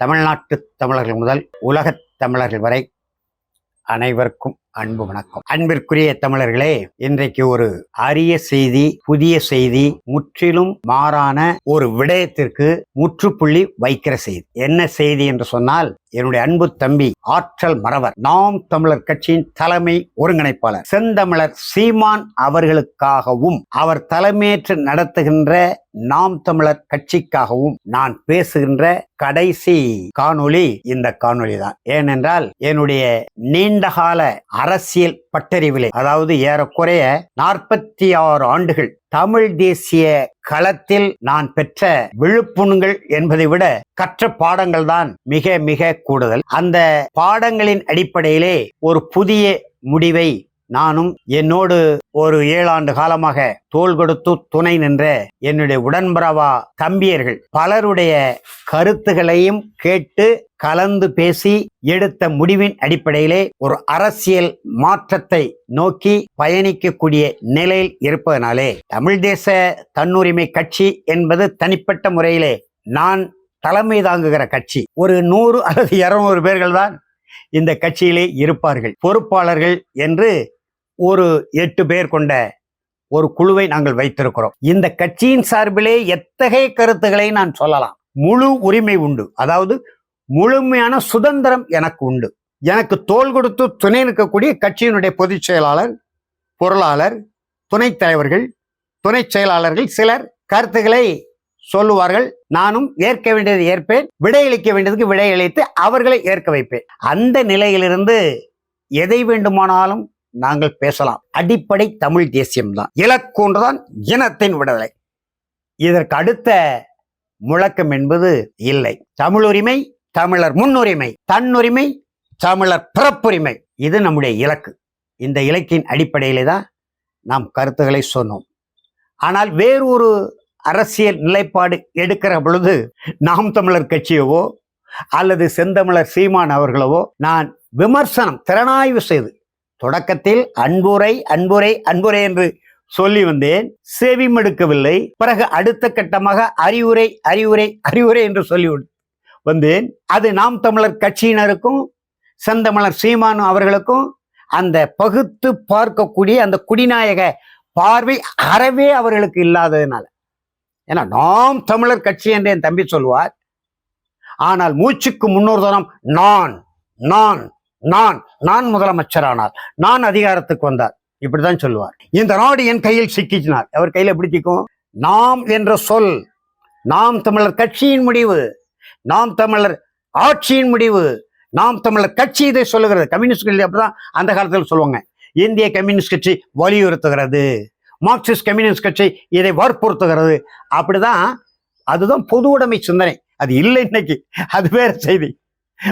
தமிழ்நாட்டு தமிழர்கள் முதல் உலகத் தமிழர்கள் வரை அனைவருக்கும் அன்பு வணக்கம். அன்பிற்குரிய தமிழர்களே இன்றைக்கு ஒரு அரிய செய்தி புதிய செய்தி முற்றிலும் மாறான ஒரு விடயத்திற்கு முற்றுப்புள்ளி வைக்கிற செய்தி. என்ன செய்தி என்று சொன்னால் என்னுடைய அன்பு தம்பி ஆற்றல் மறவர் நாம் தமிழர் கட்சியின் தலைமை ஒருங்கிணைப்பாளர் செந்தமிழர் சீமான் அவர்களுக்காகவும் அவர் தலைமையேற்று நடத்துகின்ற நாம் தமிழர் கட்சிக்காகவும் நான் பேசுகின்ற கடைசி காணொளி இந்த காணொளி தான் ஏனென்றால் என்னுடைய நீண்டகால அரசியல் பட்டறிவிலே அதாவது ஏறக்குறைய நாற்பத்தி ஆறு ஆண்டுகள் தமிழ் தேசிய களத்தில் நான் பெற்ற விழுப்புண்கள் என்பதை விட கற்ற பாடங்கள் தான் மிக மிக கூடுதல். அந்த பாடங்களின் அடிப்படையிலே ஒரு புதிய முடிவை நானும் என்னோடு ஒரு ஏழாண்டு காலமாக தோல் கொடுத்து துணை நின்ற என்னுடைய உடன்பரவா தம்பியர்கள் பலருடைய கருத்துகளையும் கேட்டு கலந்து பேசி எடுத்த முடிவின் அடிப்படையிலே ஒரு அரசியல் மாற்றத்தை நோக்கி பயணிக்கக்கூடிய நிலையில் இருப்பதனாலே தமிழ் தேச தன்னுரிமை கட்சி என்பது தனிப்பட்ட முறையிலே நான் தலைமை தாங்குகிற கட்சி. ஒரு நூறு அல்லது இருநூறு பேர்கள் தான் இந்த கட்சியிலே இருப்பார்கள். பொறுப்பாளர்கள் என்று ஒரு எட்டு பேர் கொண்ட ஒரு குழுவை நாங்கள் வைத்திருக்கிறோம். இந்த கட்சியின் சார்பிலே எத்தகைய கருத்துக்களை நான் சொல்லலாம்? முழு உரிமை உண்டு. அதாவது முழுமையான சுதந்திரம் எனக்கு உண்டு. எனக்கு தோள் கொடுத்து துணை நிற்கக்கூடிய கட்சியினுடைய பொதுச் செயலாளர் பொருளாளர் துணைத் தலைவர்கள் துணை செயலாளர்கள் சிலர் கருத்துக்களை சொல்லுவார்கள். நானும் ஏற்க வேண்டியதை ஏற்பேன். விடையளிக்க வேண்டியதுக்கு விடையளித்து அவர்களை ஏற்க வைப்பேன். அந்த நிலையிலிருந்து எதை வேண்டுமானாலும் நாங்கள் பேசலாம். அடிப்படை தமிழ் தேசியம்தான். இலக்கு ஒன்றுதான் இனத்தின் விடுதலை. இதற்கு அடுத்த முழக்கம் என்பது இல்லை. தமிழ் உரிமை தமிழர் முன்னுரிமை தன்னுரிமை தமிழர் பிறப்புரிமை. இது நம்முடைய இலக்கு. இந்த இலக்கின் அடிப்படையிலே தான் நாம் கருத்துக்களை சொன்னோம். ஆனால் வேறு ஒரு அரசியல் நிலைப்பாடு எடுக்கிற பொழுது நாம் தமிழர் கட்சியவோ அல்லது செந்தமிழர் சீமான் அவர்களவோ நான் விமர்சனம் திறனாய்வு செய்து தொடக்கத்தில் அன்புரை அன்புரை அன்புரை என்று சொல்லி வந்தேன். செவிமடுக்கவில்லை. பிறகு அடுத்த கட்டமாக அறிவுரை அறிவுரை அறிவுரை என்று சொல்லி வந்தேன். அது நாம் தமிழர் கட்சியினருக்கும் செந்தமிழர் சீமானு அவர்களுக்கும் அந்த பகுத்து பார்க்கக்கூடிய அந்த குடிநாயக பார்வை அறவே அவர்களுக்கு இல்லாததுனால. ஏன்னா நாம் தமிழர் கட்சி என்று என் தம்பி சொல்வார் ஆனால் மூச்சுக்கு முன்னோர் தரம் நான் நான் நான் நான் முதலமைச்சரானார். நான் அதிகாரத்துக்கு வந்தார். இப்படிதான் சொல்லுவார். இந்த நாடு என் கையில் சிக்கிச்சினார் அவர் கையில் எப்படி சிக்கும்? நாம் என்ற சொல் நாம் தமிழர் கட்சியின் முடிவு நாம் தமிழர் ஆட்சியின் முடிவு நாம் தமிழர் கட்சி இதை சொல்லுகிறது. கம்யூனிஸ்ட் கட்சி அப்படிதான் அந்த காலத்தில் சொல்லுவாங்க. இந்திய கம்யூனிஸ்ட் கட்சி வலியுறுத்துகிறது. மார்க்சிஸ்ட் கம்யூனிஸ்ட் கட்சி இதை வற்புறுத்துகிறது. அப்படிதான் அதுதான் பொது உடைமை சிந்தனை. அது இல்லை இன்னைக்கு. அது வேற செய்தி.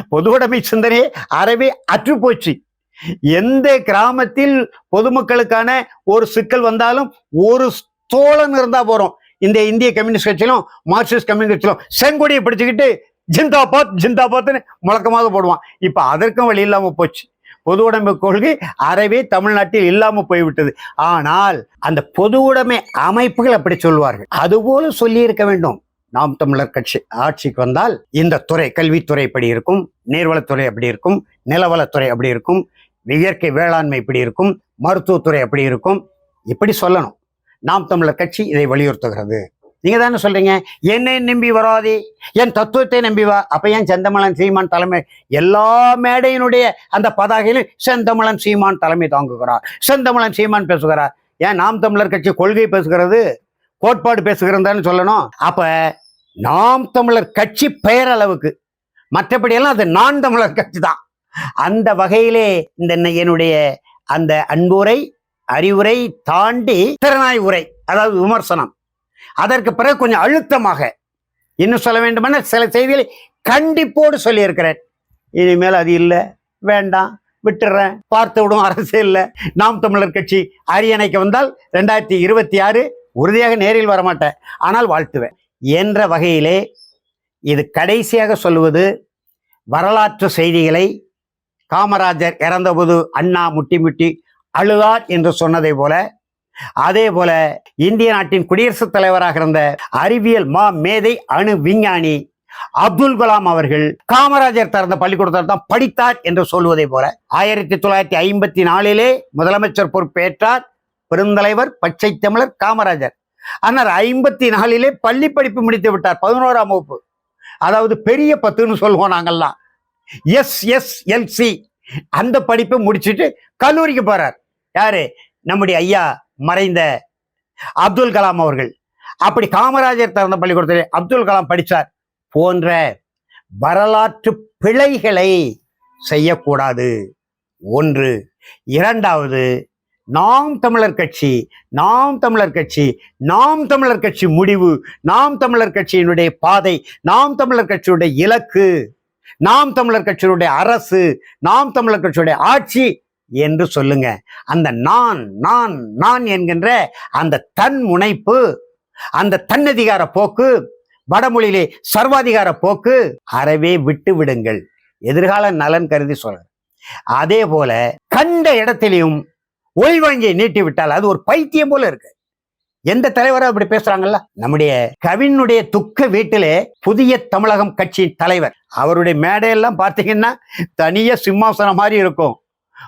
பொது உடைமை சிந்தனையே அறவே அற்றுப்போச்சு எந்த கிராமத்தில் பொதுமக்களுக்கான ஒரு சிக்கல் வந்தாலும் ஒரு தோழன் இருந்தா போறோம். இந்த இந்திய கம்யூனிஸ்ட் கட்சியிலும் மார்க்சிஸ்ட் கம்யூனிஸ்ட் கட்சியிலும் செங்கொடியை பிடிச்சுக்கிட்டு ஜிந்தாபாத் ஜிந்தாபாத்னு முழக்கமாக போடுவான். இப்ப அதற்கும் வழி இல்லாம போச்சு. பொது உடைமை கொள்கை அறவே தமிழ்நாட்டில் இல்லாம போய்விட்டது. ஆனால் அந்த பொது உடைமை அமைப்புகள் அப்படி சொல்வார்கள். அதுபோல சொல்லி இருக்க வேண்டும். நாம் தமிழர் கட்சி ஆட்சிக்கு வந்தால் இந்த துறை கல்வித்துறை இப்படி இருக்கும் நீர்வளத்துறை அப்படி இருக்கும் நிலவளத்துறை அப்படி இருக்கும் இயற்கை வேளாண்மை இப்படி இருக்கும் மருத்துவத்துறை அப்படி இருக்கும். இப்படி சொல்லணும். நாம் தமிழர் கட்சி இதை வலியுறுத்துகிறது. நீங்க தானே சொல்றீங்க? என்னை நம்பி வராதே என் தத்துவத்தை நம்பி வா. அப்ப ஏன் செந்தமலன் சீமான் தலைமை எல்லா மேடையினுடைய அந்த பதாகையிலும் செந்தமிழன் சீமான் தலைமை தாங்குகிறார். செந்தமிழன் சீமான் பேசுகிறார். ஏன் நாம் தமிழர் கட்சி கொள்கை பேசுகிறது? கோட்பாடு பேசுகிறதான்னு சொல்லணும். அப்ப நாம் தமிழர் கட்சி பெயரளவுக்கு. மற்றபடியெல்லாம் அது நான் தமிழர் கட்சி தான். அந்த வகையிலே இந்த என்னுடைய அந்த அன்புரை அறிவுரை தாண்டி திறனாய் உரை அதாவது விமர்சனம். அதற்கு பிறகு கொஞ்சம் அழுத்தமாக இன்னும் சொல்ல வேண்டுமென சில செய்திகளை கண்டிப்போடு சொல்லியிருக்கிறேன். இனிமேல் அது இல்லை வேண்டாம் விட்டுறேன் பார்த்து விடும் அரசியல்ல நாம் தமிழர் கட்சி அரியணைக்கு வந்தால் ரெண்டாயிரத்தி இருபத்தி ஆறு உறுதியாக நேரில் வரமாட்டேன். ஆனால் வாழ்த்துவேன். என்ற வகையிலே இது கடைசியாக சொல்வது வரலாற்று செய்திகளை காமராஜர் இறந்தபோது அண்ணா முட்டி முட்டி அழுதார் என்று சொன்னதை போல அதே போல இந்திய நாட்டின் குடியரசுத் தலைவராக இருந்த அறிவியல் மா மேதை அணு விஞ்ஞானி அப்துல் கலாம் அவர்கள் காமராஜர் திறந்த பள்ளிக்கூடத்தில் தான் படித்தார் என்று சொல்வதை போல ஆயிரத்தி தொள்ளாயிரத்தி ஐம்பத்தி நாலிலே முதலமைச்சர் பொறுப்பேற்றார் பெருந்தலைவர் பச்சை தமிழர் காமராஜர். ஆனால் ஐம்பத்தி நாலிலே பள்ளி படிப்பு முடித்து விட்டார் பதினோராம் வகுப்பு. அதாவது பெரிய பத்துன்னு சொல்லுவோம் நாங்கெல்லாம் எஸ் எஸ் எல்சி அந்த படிப்பை முடிச்சுட்டு கல்லூரிக்கு போறார். யாரு? நம்முடைய ஐயா மறைந்த அப்துல் கலாம் அவர்கள். அப்படி காமராஜர் திறந்த பள்ளிக்கூடத்தில் அப்துல் கலாம் படித்தார் போன்ற வரலாற்று பிழைகளை செய்யக்கூடாது. ஒன்று. இரண்டாவது நாம் தமிழர் கட்சி நாம் தமிழர் கட்சி நாம் தமிழர் கட்சி முடிவு நாம் தமிழர் கட்சியினுடைய பாதை நாம் தமிழர் கட்சியுடைய இலக்கு நாம் தமிழர் கட்சியினுடைய அரசு நாம் தமிழர் கட்சியுடைய ஆட்சி என்று சொல்லுங்க. அந்த நான் நான் நான் என்கின்ற அந்த தன் முனைப்பு அந்த தன்னதிகார போக்கு வடமொழியிலே சர்வாதிகார போக்கு அறவே விட்டு விடுங்கள். எதிர்கால நலன் கருதி சொல்ற அதே போல கண்ட இடத்திலையும் ஓய்வாங்கியை நீட்டி விட்டால் அது ஒரு பைத்தியம் போல இருக்கு. எந்த தலைவரும் அப்படி பேசுறாங்கல்ல? நம்முடைய கவினுடைய துக்க வீட்டிலே புதிய தமிழகம் கட்சியின் தலைவர். அவருடைய மேடையெல்லாம் பார்த்தீங்கன்னா தனியா சிம்மாசனம் மாதிரி இருக்கும்.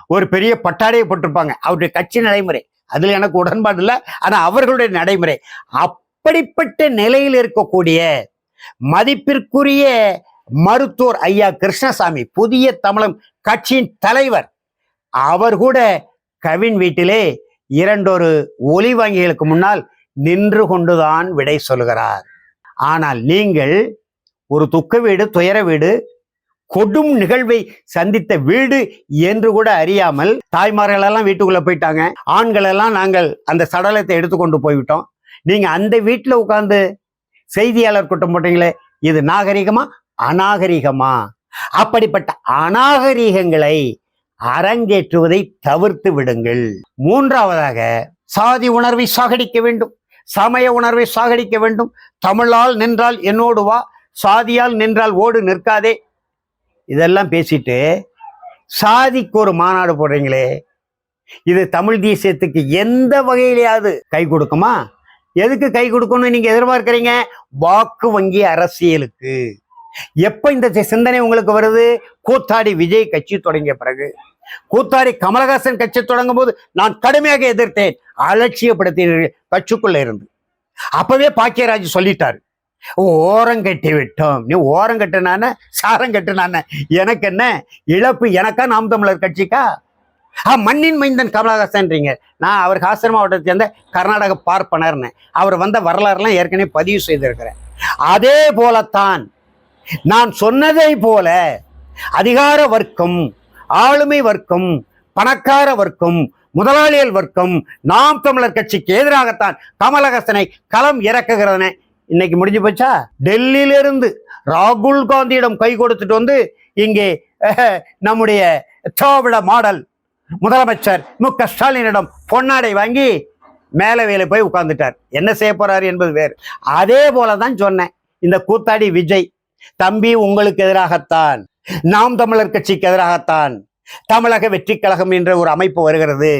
ஒரு பெரிய பட்டாடையை போட்டிருப்பாங்க. அவருடைய கட்சி நடைமுறை. அதுல எனக்கு உடன்பாடு இல்லை. ஆனா அவர்களுடைய நடைமுறை. அப்படிப்பட்ட நிலையில் இருக்கக்கூடிய மதிப்பிற்குரிய மருத்துவர் ஐயா கிருஷ்ணசாமி புதிய தமிழம் கட்சியின் தலைவர். அவர் கூட கவின் வீட்டிலே இரண்டொரு ஒலி வங்கிகளுக்கு முன்னால் நின்று கொண்டுதான் விடை சொல்கிறார். ஆனால் நீங்கள் ஒரு துக்க வீடு துயர வீடு கொடும் நிகழ்வை சந்தித்த வீடு என்று கூட அறியாமல் தாய்மார்கள் எல்லாம் வீட்டுக்குள்ள போயிட்டாங்க. ஆண்கள் எல்லாம் நாங்கள் அந்த சடலத்தை எடுத்துக்கொண்டு போய்விட்டோம். நீங்க அந்த வீட்டுல உட்கார்ந்து செய்தியாளர் கூட்டம் போட்டீங்களே இது நாகரிகமா? அநாகரிகமா? அப்படிப்பட்ட அநாகரிகங்களை அரங்கேற்றுவதை தவிர்த்து விடுங்கள். மூன்றாவதாக சாதி உணர்வை சாகடிக்க வேண்டும். சமய உணர்வை சாகடிக்க வேண்டும். தமிழால் நின்றால் என்னோடு வா. சாதியால் நின்றால் ஓடு நிற்காதே. இதெல்லாம் பேசிட்டு சாதிக்கு ஒரு மாநாடு போடுறீங்களே. இது தமிழ் தேசியத்துக்கு எந்த வகையிலையாவது கை கொடுக்குமா? எதுக்கு கை கொடுக்கணும்னு நீங்க எதிர்பார்க்கிறீங்க? வாக்கு வங்கி அரசியலுக்கு. எப்போ இந்த சிந்தனை உங்களுக்கு வருது? கூத்தாடி விஜய் கட்சி தொடங்கிய பிறகு. கூத்தாடி கமலஹாசன் கட்சி தொடங்கும் போது நான் கடுமையாக எதிர்த்தேன். அலட்சியப்படுத்தினீர்கள். கட்சிக்குள்ள இருந்து. அப்பவே பாக்கியராஜ் சொல்லிட்டாரு. ஓரம் கட்டி விட்டோம். நீ ஓரம் கட்டுனான? சாரம் கட்டுனான? எனக்கு என்ன? இழப்பு எனக்கா? நாம் தமிழர் கட்சிக்கா? ஆ மண்ணின் மைந்தன் கமலஹாசன்றீங்க. நான் அவர் ஹாசன் மாவட்டத்தை சேர்ந்த கர்நாடக பார்ப்பனர்னு. அவர் வந்த வரலாறுலாம் ஏற்கனவே பதிவு செய்திருக்கிறேன். அதே போலத்தான் நான் சொன்னதை போல அதிகார வர்க்கம் ஆளுமை வர்க்கம் பணக்கார வர்க்கம் முதலாளிகள் வர்க்கம் நாம் தமிழர் கட்சிக்கு எதிராகத்தான் கமலஹாசனை களம் இறக்குகிறதனே இன்னைக்கு முடிஞ்சு போச்சா? டெல்லியிலிருந்து ராகுல் காந்தியிடம் கை கொடுத்துட்டு வந்து இங்கே நம்முடைய திராவிட மாடல் முதலமைச்சர் மு க ஸ்டாலினிடம் பொன்னாடை வாங்கி மேலே வேலை போய் உட்கார்ந்துட்டார். என்ன செய்ய போறாரு என்பது வேறு. அதே போல தான் சொன்னேன். இந்த கூத்தாடி விஜய் தம்பி உங்களுக்கு எதிராகத்தான். நாம் தமிழர் கட்சிக்கு எதிராகத்தான். தமிழக வெற்றி கழகம் என்ற ஒரு அமைப்பு வருகிறது.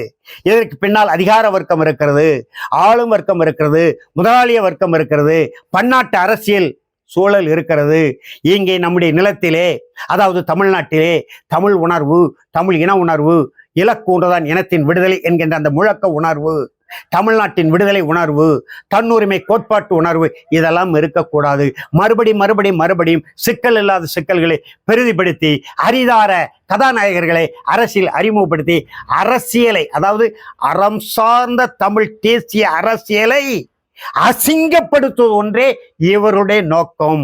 இதற்கு பின்னால் அதிகார வர்க்கம் இருக்கிறது ஆளும் வர்க்கம் இருக்கிறது முதலாளிய வர்க்கம் இருக்கிறது பன்னாட்டு அரசியல் சூழல் இருக்கிறது. இங்கே நம்முடைய நிலத்திலே அதாவது தமிழ்நாட்டிலே தமிழ் உணர்வு தமிழ் இன உணர்வு இலக்கு ஒன்றுதான் இனத்தின் விடுதலை என்கின்ற அந்த முழக்க உணர்வு தமிழ்நாட்டின் விடுதலை உணர்வு தன்னுரிமை கோட்பாட்டு உணர்வு இதெல்லாம் இருக்கக்கூடாது. மறுபடி மறுபடி மறுபடியும் சிக்கல் இல்லாத சிக்கல்களை பெரிதிப்படுத்தி அரிதார கதாநாயகர்களை அரசியல் அறிமுகப்படுத்தி அரசியலை அதாவது அறம் சார்ந்த தமிழ் தேசிய அரசியலை அசிங்கப்படுத்துவது ஒன்றே இவருடைய நோக்கம்.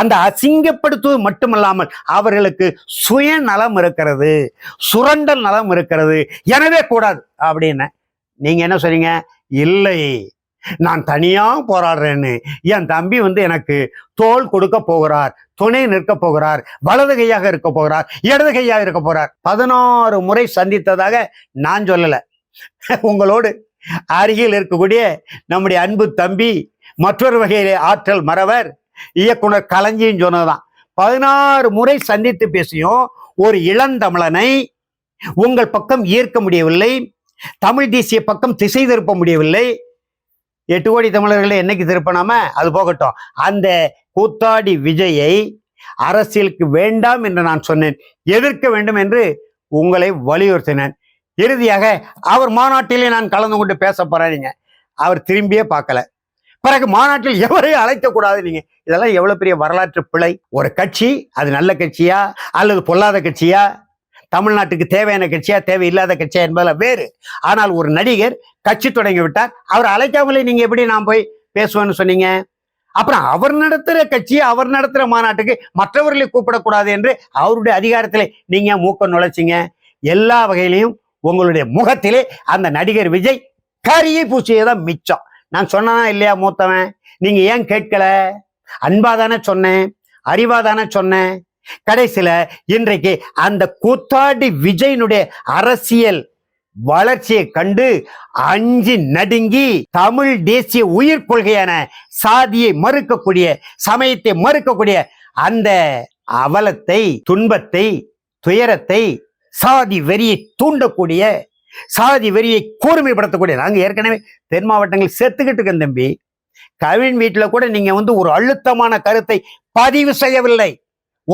அந்த அசிங்கப்படுத்துவது மட்டுமல்லாமல் அவர்களுக்கு சுயநலம் இருக்கிறது சுரண்டல் நலம் இருக்கிறது. எனவே கூடாது அப்படின்னு நீங்க என்ன சொன்னீங்க? இல்லை. நான் தனியா போராடுறேன்னு. என் தம்பி வந்து எனக்கு தோல் கொடுக்க போகிறார் துணை நிற்க போகிறார் வலது கையாக இருக்க போகிறார் இடது கையாக இருக்க போறார் பதினாறு முறை சந்தித்ததாக நான் சொல்லல. உங்களோடு அருகில் இருக்கக்கூடிய நம்முடைய அன்பு தம்பி மற்றொரு வகையிலே ஆற்றல் மறவர் இயக்குனர் கலஞ்சின்னு சொன்னதுதான். பதினாறு முறை சந்தித்து பேசியும் ஒரு இளந்தமிழனை உங்கள் பக்கம் ஈர்க்க முடியவில்லை. தமிழ் தேசிய பக்கம் திசை திருப்ப முடியவில்லை. எட்டு கோடி தமிழர்களை என்னைக்கு திருப்பினாம அது போகட்டும். அந்த கூத்தாடி விஜயை அரசியலுக்கு வேண்டாம் என்று நான் சொன்னேன். எதிர்க்க வேண்டும் என்று உங்களை வலியுறுத்தினேன். இறுதியாக அவர் மாநாட்டிலே நான் கலந்து கொண்டு பேச போறேன் அவர் திரும்பியே பார்க்கல. பிறகு மாநாட்டில் எவரையும் அழைக்க கூடாது நீங்க? இதெல்லாம் எவ்வளவு பெரிய வரலாற்று பிழை. ஒரு கட்சி அது நல்ல கட்சியா? அல்லது பொல்லாத கட்சியா? தமிழ்நாட்டுக்கு தேவையான கட்சியா தேவையில்லாத கட்சியா என்பதில் வேறு. ஆனால் ஒரு நடிகர் கட்சி தொடங்கி விட்டார் அவர் அழைக்காமலே நீங்க எப்படி நான் போய் பேசுவேன்னு சொன்னீங்க? அப்புறம் அவர் நடத்துகிற கட்சி அவர் நடத்துகிற மாநாட்டுக்கு மற்றவர்களை கூப்பிடக்கூடாது என்று அவருடைய அதிகாரத்தில் நீங்க மூக்க நுழைச்சிங்க. எல்லா வகையிலையும் உங்களுடைய முகத்திலே அந்த நடிகர் விஜய் கரியை பூச்சியை தான் மிச்சம். நான் சொன்னா இல்லையா மூத்தவன்? நீங்க ஏன் கேட்கல? அன்பாதானே சொன்னேன்? அறிவாதானே சொன்னேன்? கடைசியில இன்றைக்கு அந்த கூத்தாடி விஜயனுடைய அரசியல் வளர்ச்சியை கண்டு அஞ்சு நடுங்கி தமிழ் தேசிய உயிர் கொள்கையான சாதியை மறுக்கக்கூடிய சமயத்தை மறுக்கக்கூடிய அந்த அவலத்தை துன்பத்தை துயரத்தை சாதி வெறியை தூண்டக்கூடிய சாதி வெறியை கூர்மைப்படுத்தக்கூடிய நாங்க ஏற்கனவே தென் மாவட்டங்கள் செத்துக்கிட்டு இருக்கோம் தம்பி. கவின் வீட்டுல கூட நீங்க வந்து ஒரு அழுத்தமான கருத்தை பதிவு செய்யவில்லை.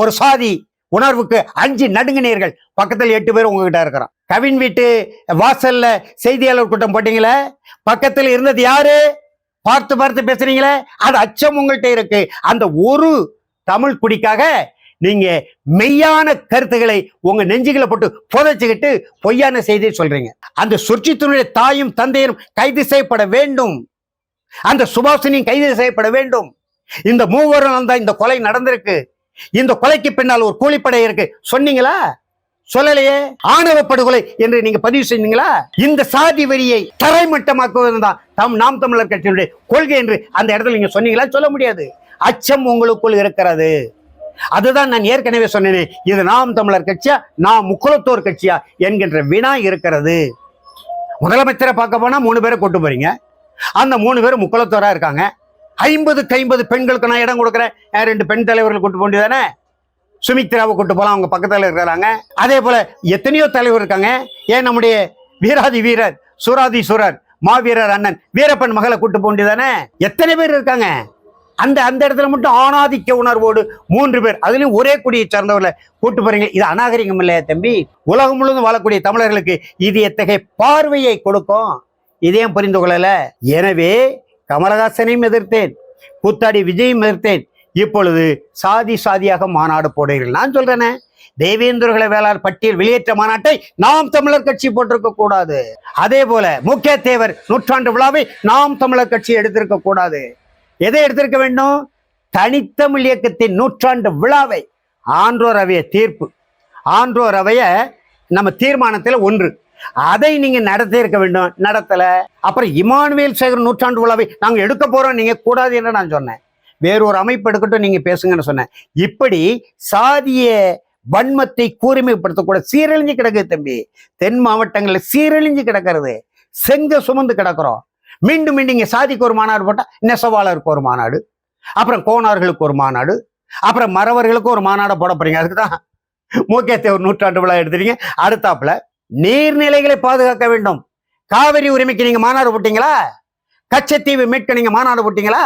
ஒரு சாதி உணர்வுக்கு அஞ்சு நடுங்கினீர்கள். பக்கத்தில் எட்டு பேர் உங்ககிட்ட இருக்கிறான். கவின் வீட்டு வாசல்ல செய்தியாளர் கூட்டம் போட்டீங்களே? பக்கத்தில் இருந்தது யாரு? பார்த்து பார்த்து பேசுறீங்களே? அது அச்சம் உங்கள்கிட்ட இருக்கு. அந்த ஒரு தமிழ் குடிக்காக நீங்க மெய்யான கருத்துக்களை உங்க நெஞ்சுகளை போட்டு புதைச்சுக்கிட்டு பொய்யான செய்தியை சொல்றீங்க. அந்த சுற்றித்துறைய தாயும் தந்தையரும் கைது செய்யப்பட வேண்டும். அந்த சுபாஷினியும் கைது செய்யப்பட வேண்டும். இந்த மூவரும் தான் இந்த கொலை நடந்திருக்கு. இந்த கொலைக்கு பின்னால் ஒரு கூலிப்படை இருக்கு. சொன்னீங்களா? சொல்லலையே. ஆணவ படுகொலை என்று நீங்க பதிவு செஞ்சீங்களா இந்த சாதி வரியை தரைமட்டமாக்குவதுதான் தம் நாம் தமிழர் கட்சியினுடைய கொள்கை என்று அந்த இடத்துல நீங்க சொன்னீங்களா? சொல்ல முடியாது. அச்சம் உங்களுக்குள் இருக்கிறது. அதுதான் நான் ஏற்கனவே சொன்னேன். இது நாம் தமிழர் கட்சியா நாம் முக்குலத்தோர் கட்சியா என்கின்ற வினா இருக்கிறது. முதலமைச்சரை பார்க்க போனா மூணு பேரை கூட்டு போறீங்க. அந்த மூணு பேரும் முக்குலத்தோரா இருக்காங்க. ஐம்பதுக்கு ஐம்பது பெண்களுக்கு நான் இடம் கொடுக்குறேன். ரெண்டு பெண் தலைவர்கள் கூட்டு போக தானே சுமித்ராவை கூட்டு போகலாம். அவங்க பக்கத்தில் இருக்கிறாங்க. அதே போல் எத்தனையோ தலைவர் இருக்காங்க. ஏன் நம்முடைய வீராதி வீரர் சூராதீஸ்வரர் மாவீரர் அண்ணன் வீரப்பன் மகளை கூட்டு போக தானே எத்தனை பேர் இருக்காங்க? அந்த அந்த இடத்துல மட்டும் ஆணாதிக்க உணர்வோடு மூன்று பேர். அதுலேயும் ஒரே குடியை சார்ந்தவர்களை கூட்டு போறீங்க. இது அநாகரிகம் இல்லையா தம்பி? உலகம் முழுவதும் வாழக்கூடிய தமிழர்களுக்கு இது எத்தகைய பார்வையை கொடுக்கும்? இதையும் புரிந்து கொள்ளலை? எனவே கமலஹாசனையும் எதிர்த்தேன் கூத்தாடி விஜயும் எதிர்த்தேன். இப்பொழுது சாதி சாதியாக மாநாடு போடுகிறீர்கள். நான் சொல்றேனே தேவேந்திரகுல வேளாண் பட்டியல் வெளியேற்ற மாநாட்டை நாம் தமிழர் கட்சி போட்டிருக்க கூடாது. அதே போல முக்கிய தேவர் நூற்றாண்டு விழாவை நாம் தமிழர் கட்சி எடுத்திருக்க கூடாது. எதை எடுத்திருக்க வேண்டும்? தனித்தமிழ் இயக்கத்தின் நூற்றாண்டு விழாவை. ஆன்றோர் அவைய தீர்ப்பு. ஆன்றோர் அவைய நம்ம தீர்மானத்தில் ஒன்று. அதை நீங்க நடத்தி இருக்க வேண்டும் நடத்தல. அப்புறம் இமானுவேல் சேகர் நூற்றாண்டு விழாவை நாங்க எடுக்க போறோம் நீங்க கூடாது என்று நான் சொன்னேன். வேறொரு அமைப்பு எடுக்கட்டும் நீங்க பேசுங்கன்னு சொன்னேன். இப்படி சாதிய வன்மத்தை கூர்மைப்படுத்தக்கூட சீரழிஞ்சு கிடக்குது தம்பி. தென் மாவட்டங்கள்ல சீரழிஞ்சு கிடக்கிறது. செங்க சுமந்து கிடக்கிறோம். மீண்டும் மீண்டும் சாதிக்கு ஒரு மாநாடு போட்டா நெசவாளருக்கு ஒரு மாநாடு. அப்புறம் கோணார்களுக்கு ஒரு மாநாடு. அப்புறம் மறவர்களுக்கு ஒரு மாநாடு போட போறீங்க. அதுக்கு தான் மூக்கேத்தேவர் நூற்றாண்டு விழா எடுத்துறீங்க அடுத்தாப்புல நீர்நிலைகளை பாதுகாக்க வேண்டும். காவிரி உரிமைக்கு நீங்க மாநாடு போட்டீங்களா? கச்சத்தீவு மீட்க நீங்க மாநாடு போட்டீங்களா?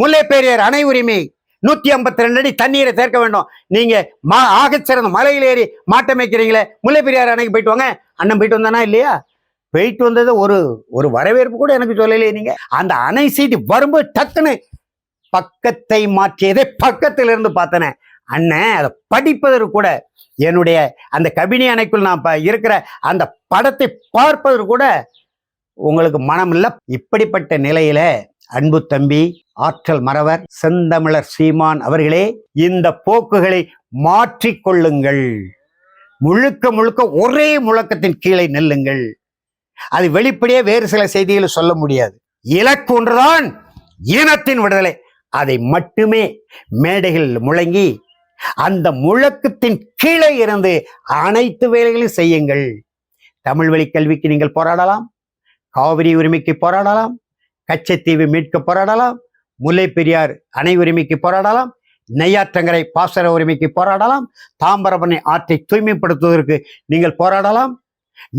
முல்லை பெரியார் அணை உரிமை நூத்தி ஐம்பத்தி ரெண்டு அடி தண்ணீரை சேர்க்க வேண்டும். நீங்க மா ஆகச்சிறந்த மலையில் ஏறி மாட்டம் வைக்கிறீங்களே முல்லை பெரியார் அணைக்கு போயிட்டு வாங்க. அண்ணன் போயிட்டு வந்தானா இல்லையா? போயிட்டு வந்தது ஒரு ஒரு வரவேற்பு கூட எனக்கு சொல்லலையே நீங்க. அந்த அணை செய்தி வரும்போது டக்குன்னு பக்கத்தை மாற்றியதை பக்கத்திலிருந்து பார்த்தனே. அண்ணன் அதை படிப்பதற்கு கூட என்னுடைய அந்த கபினி அணைக்குள் நான் இப்போ இருக்கிற அந்த படத்தை பார்ப்பதற்கு கூட உங்களுக்கு மனம் இல்லை இப்படிப்பட்ட நிலையில அன்பு தம்பி ஆற்றல் மறவர் செந்தமிழர் சீமான் அவர்களே இந்த போக்குகளை மாற்றிக்கொள்ளுங்கள் முழுக்க முழுக்க ஒரே முழக்கத்தின் கீழே நெல்லுங்கள். அது வெளிப்படையே வேறு சில செய்திகளை சொல்ல முடியாது. இலக்கு ஒன்றுதான் இனத்தின் விடுதலை. அதை மட்டுமே மேடைகள் முழங்கி அந்த முழக்கத்தின் கீழே இருந்து அனைத்து வேலைகளையும் செய்யுங்கள். தமிழ் வழி கல்விக்கு நீங்கள் போராடலாம். காவிரி உரிமைக்கு போராடலாம். கச்சத்தீவு மீட்க போராடலாம். முல்லை பெரியார் அணை உரிமைக்கு போராடலாம். நெய்யாற்றங்கரை பாசர உரிமைக்கு போராடலாம். தாம்பரபரணி ஆற்றை தூய்மைப்படுத்துவதற்கு நீங்கள் போராடலாம்.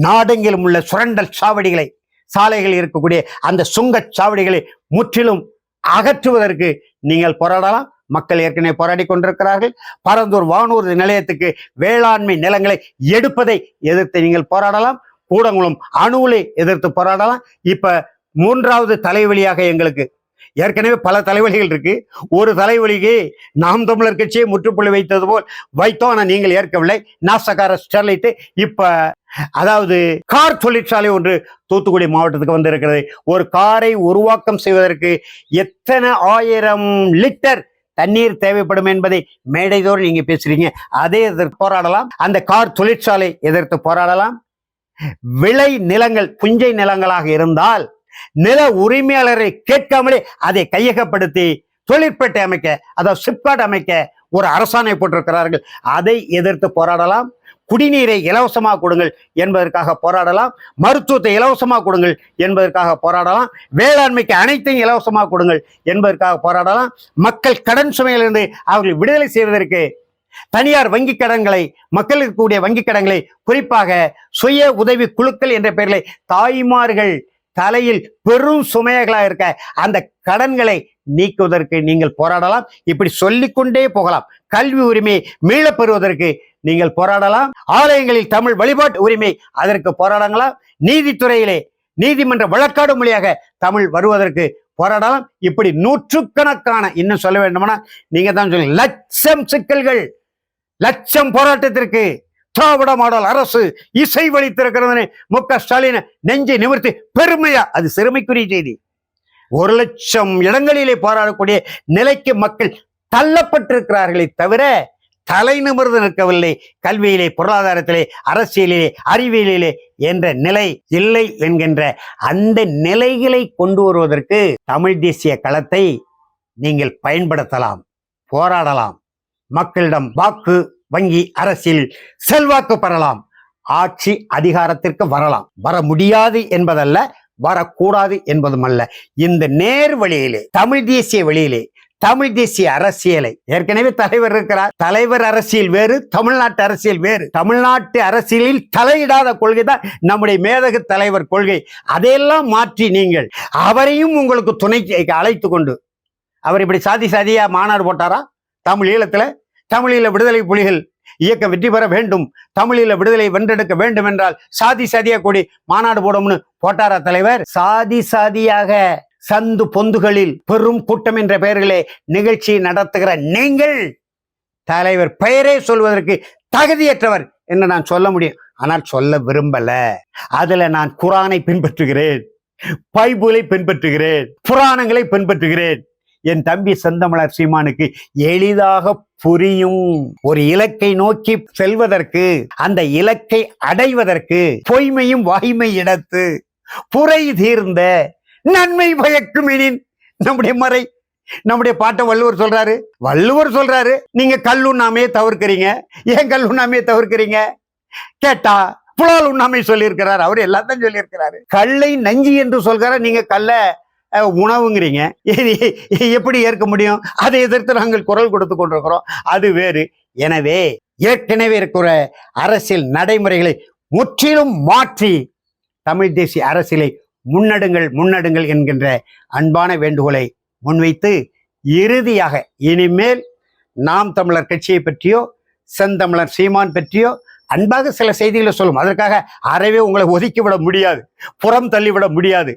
நாடெங்கிலும் உள்ள சுரண்டல் சாவடிகளை சாலைகளில் இருக்கக்கூடிய அந்த சுங்கச் சாவடிகளை முற்றிலும் அகற்றுவதற்கு நீங்கள் போராடலாம். மக்கள் ஏற்கனவே போராடி கொண்டிருக்கிறார்கள். பரந்தூர் வானூர்தி நிலையத்துக்கு வேளாண்மை நிலங்களை எடுப்பதை எதிர்த்து நீங்கள் போராடலாம். கூடங்குளம் அணுவலை எதிர்த்து போராடலாம். இப்ப மூன்றாவது தலைவலியாக எங்களுக்கு ஏற்கனவே பல தலைவலிகள் இருக்கு. ஒரு தலைவலிக்கு நாம் தமிழர் கட்சியை முற்றுப்புள்ளி வைத்தது போல் வைத்தோம் ஆனால் நீங்கள் ஏற்கவில்லை. நாசகார ஸ்டெர்லைட்டு இப்ப அதாவது கார் தொழிற்சாலை ஒன்று தூத்துக்குடி மாவட்டத்துக்கு வந்திருக்கிறது. ஒரு காரை உருவாக்கம் செய்வதற்கு எத்தனை ஆயிரம் லிட்டர் தண்ணீர் தேவைப்படும் என்பதை மேடைதோறும் நீங்க பேசுறீங்க. அதே எதிர்த்து போராடலாம். அந்த கார் தொழிற்சாலை எதிர்த்து போராடலாம். விளை நிலங்கள் புஞ்சை நிலங்களாக இருந்தால் நில உரிமையாளரை கேட்காமலே அதை கையகப்படுத்தி தொழிற்பேட்டை அமைக்க அதாவது சிப்காட் அமைக்க ஒரு அரசாணை போட்டிருக்கிறார்கள். அதை எதிர்த்து போராடலாம். குடிநீரை இலவசமாக கொடுங்கள் என்பதற்காக போராடலாம். மருத்துவத்தை இலவசமாக கொடுங்கள் என்பதற்காக போராடலாம். வேளாண்மைக்கு அனைத்தையும் இலவசமாக கொடுங்கள் என்பதற்காக போராடலாம். மக்கள் கடன் சுமையிலிருந்து அவர்கள் விடுதலை செய்வதற்கு தனியார் வங்கி கடன்களை மக்களுக்கு கூடிய வங்கி கடன்களை குறிப்பாக சுய உதவி குழுக்கள் என்ற பெயரில் தாய்மார்கள் தலையில் பெரும் சுமையர்களா இருக்க அந்த கடன்களை நீக்குவதற்கு நீங்கள் போராடலாம். இப்படி சொல்லிக்கொண்டே போகலாம். கல்வி உரிமையை மீளப்பெறுவதற்கு நீங்கள் போராடலாம். ஆலயங்களில் தமிழ் வழிபாட்டு உரிமை அதற்கு போராடலாம் நீதித்துறையிலே நீதிமன்ற வழக்காடு மொழியாக தமிழ் வருவதற்கு போராடலாம். இப்படி நூற்றுக்கணக்கான இன்னும் சொல்ல வேண்டுமானா நீங்க தான் சொல்லி லட்சம் சிக்கல்கள் லட்சம் போராட்டத்திற்கு திராவிட மாடல் அரசு இசை வலித்திருக்கிறது மு க ஸ்டாலின் நெஞ்சை நிமிர்த்தி பெருமையா அது சிறுமைக்குரிய செய்தி. ஒரு லட்சம் இடங்களிலே போராடக்கூடிய நிலைக்கு மக்கள் தள்ளப்பட்டிருக்கிறார்களே தவிர தலை நிமிர்ந்து நிற்கவில்லை. கல்வியிலே பொருளாதாரத்திலே அரசியலிலே அறிவியலிலே என்ற நிலை இல்லை என்கின்ற அந்த நிலைகளை கொண்டு வருவதற்கு தமிழ் தேசிய களத்தை நீங்கள் பயன்படுத்தலாம் போராடலாம். மக்களிடம் வாக்கு வங்கி அரசியல் செல்வாக்கு பெறலாம். ஆட்சி அதிகாரத்திற்கு வரலாம். வர முடியாது என்பதல்ல வரக்கூடாது என்பதும் அல்ல இந்த நேர் வழியிலே தமிழ் தேசிய வழியிலே தமிழ் தேசிய அரசியலை. ஏற்கனவே தலைவர் இருக்கிறார். தலைவர் அரசியல் வேறு தமிழ்நாட்டு அரசியல் வேறு. தமிழ்நாட்டு அரசியலில் தலையிடாத கொள்கை தான் நம்முடைய மேதகு தலைவர் கொள்கை. அதையெல்லாம் மாற்றி நீங்கள் அவரையும் உங்களுக்கு துணை அழைத்து கொண்டு அவர் இப்படி சாதி சாதியா மாநாடு போட்டாரா? தமிழ் ஈழத்துல? தமிழீழ விடுதலை புலிகள் இயக்கம் வெற்றி பெற வேண்டும். தமிழீழ விடுதலை வென்றெடுக்க வேண்டும் என்றால் சாதி சாதியா கூடி மாநாடு போடும்னு போட்டாரா தலைவர்? சாதி சாதியாக சந்து பொந்துகளில் பெரும் கூட்டம் என்ற பெயர்களே நிகழ்ச்சி நடத்துகிற நீங்கள் தலைவர் பெயரே சொல்வதற்கு தகுதியற்றவர் என்று நான் சொல்ல முடியும். ஆனால் சொல்ல விரும்பல. அதுல நான் குரானை பின்பற்றுகிறேன். பைபிளை பின்பற்றுகிறேன். புராணங்களை பின்பற்றுகிறேன். என் தம்பி செந்தமலர் சீமானுக்கு எளிதாக புரியும். ஒரு இலக்கை நோக்கி செல்வதற்கு அந்த இலக்கை அடைவதற்கு பொய்மையும் வாய்மை இடத்து புரை தீர்ந்த நன்மை பயக்கும் எனின். நம்முடைய மறை நம்முடைய பாட்டை வள்ளுவர் சொல்றாரு. வள்ளுவர் சொல்றாரு. நீங்க கல் உண்ணாமையே தவிர்க்கிறீங்க. ஏன் கல் உண்ணாமையே தவிர்க்கிறீங்க? கேட்டா புலால் உண்ணாமை சொல்லியிருக்கிறார். அவர் எல்லாத்தையும் சொல்லியிருக்கிறாரு. கல்லை நஞ்சி என்று சொல்கிறார் நீங்க கல்லை உணவுங்கிறீங்க. எப்படி ஏற்க முடியும்? அதை எதிர்த்து நாங்கள் குரல் கொடுத்து கொண்டிருக்கிறோம். அது வேறு. எனவே ஏற்கனவே இருக்கிற அரசியல் நடைமுறைகளை முற்றிலும் மாற்றி தமிழ் தேசிய அரசியலை முன்னெடுங்கள் முன்னெடுங்கள் என்கின்ற அன்பான வேண்டுகோளை முன்வைத்து இறுதியாக இனிமேல் நாம் தமிழர் கட்சியை பற்றியோ செந்தமிழர் சீமான் பற்றியோ அன்பாக சில செய்திகளை சொல்லும். அதற்காக அறவே உங்களை ஒதுக்கிவிட முடியாது புறம் தள்ளிவிட முடியாது.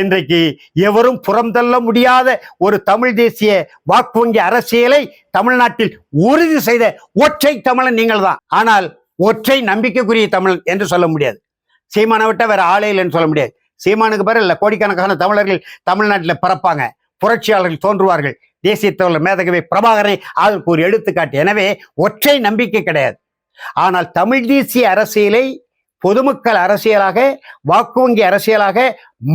இன்றைக்கு எவரும் புறம் தள்ள முடியாத ஒரு தமிழ் தேசிய வாக்கு வங்கி அரசியலை தமிழ்நாட்டில் உறுதி செய்த ஒற்றை தமிழன் நீங்கள் தான் ஆனால் ஒற்றை நம்பிக்கைக்குரிய தமிழன் என்று சொல்ல முடியாது. சீமானை விட்ட வேற ஆளே இல்லைன்னு சொல்ல முடியாது. சீமானுக்கு பேர் இல்லை கோடிக்கணக்கான தமிழர்கள் தமிழ்நாட்டில் பிறப்பாங்க. புரட்சியாளர்கள் தோன்றுவார்கள். தேசிய தமிழர் மேதகவி பிரபாகரை அதற்கு ஒரு எடுத்துக்காட்டு. எனவே ஒற்றை நம்பிக்கை கிடையாது. ஆனால் தமிழ் தேசிய அரசியலை பொதுமக்கள் அரசியலாக வாக்கு வங்கி அரசியலாக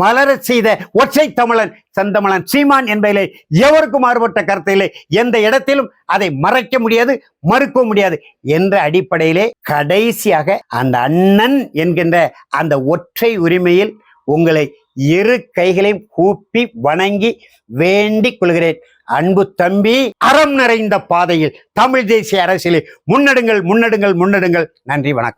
மலரச் செய்த ஒற்றை தமிழன் செந்தமிழன் சீமான் என்பதிலே எவருக்கும் மாறுபட்ட கருத்து இல்லை. எந்த இடத்திலும் அதை மறைக்க முடியாது மறுக்க முடியாது என்ற அடிப்படையிலே கடைசியாக அந்த அண்ணன் என்கின்ற அந்த ஒற்றை உரிமையில் உங்களை இரு கைகளையும் கூப்பி வணங்கி வேண்டிக் கொள்கிறேன். அன்பு தம்பி அறம் நிறைந்த பாதையில் தமிழ் தேசிய அரசியலை முன்னெடுங்கள் முன்னெடுங்கள் முன்னெடுங்கள். நன்றி வணக்கம்.